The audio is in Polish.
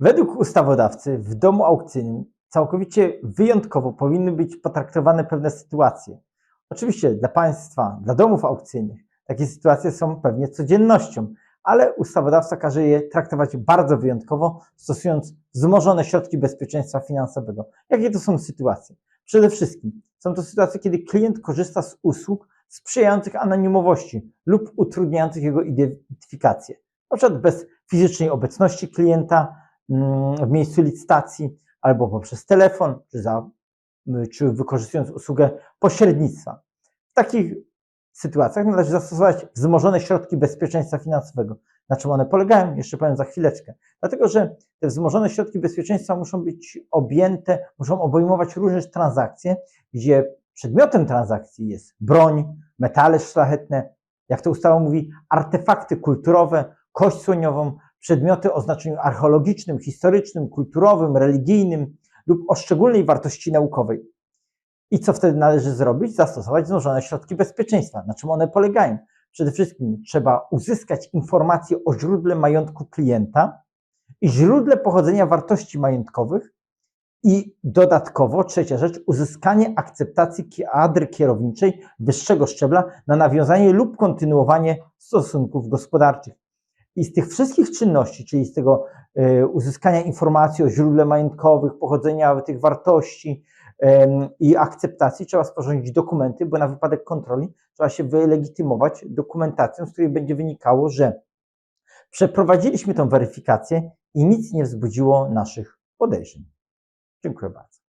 Według ustawodawcy w domu aukcyjnym całkowicie wyjątkowo powinny być potraktowane pewne sytuacje. Oczywiście dla państwa, dla domów aukcyjnych takie sytuacje są pewnie codziennością, ale ustawodawca każe je traktować bardzo wyjątkowo, stosując wzmożone środki bezpieczeństwa finansowego. Jakie to są sytuacje? Przede wszystkim są to sytuacje, kiedy klient korzysta z usług sprzyjających anonimowości lub utrudniających jego identyfikację. Na przykład bez fizycznej obecności klienta w miejscu licytacji, albo poprzez telefon, czy, za, czy wykorzystując usługę pośrednictwa. W takich sytuacjach należy zastosować wzmożone środki bezpieczeństwa finansowego. Na czym one polegają? Jeszcze powiem za chwileczkę. Dlatego, że te wzmożone środki bezpieczeństwa muszą być objęte, muszą obejmować różne transakcje, gdzie przedmiotem transakcji jest broń, metale szlachetne, jak to ustawa mówi, artefakty kulturowe, kość słoniową, przedmioty o znaczeniu archeologicznym, historycznym, kulturowym, religijnym lub o szczególnej wartości naukowej. I co wtedy należy zrobić? Zastosować wzmożone środki bezpieczeństwa. Na czym one polegają? Przede wszystkim trzeba uzyskać informacje o źródle majątku klienta i źródle pochodzenia wartości majątkowych i dodatkowo, trzecia rzecz, uzyskanie akceptacji kadry kierowniczej wyższego szczebla na nawiązanie lub kontynuowanie stosunków gospodarczych. I z tych wszystkich czynności, czyli z tego y, uzyskania informacji o źródle majątkowych, pochodzenia tych wartości i akceptacji, trzeba sporządzić dokumenty, bo na wypadek kontroli trzeba się wylegitymować dokumentacją, z której będzie wynikało, że przeprowadziliśmy tę weryfikację i nic nie wzbudziło naszych podejrzeń. Dziękuję bardzo.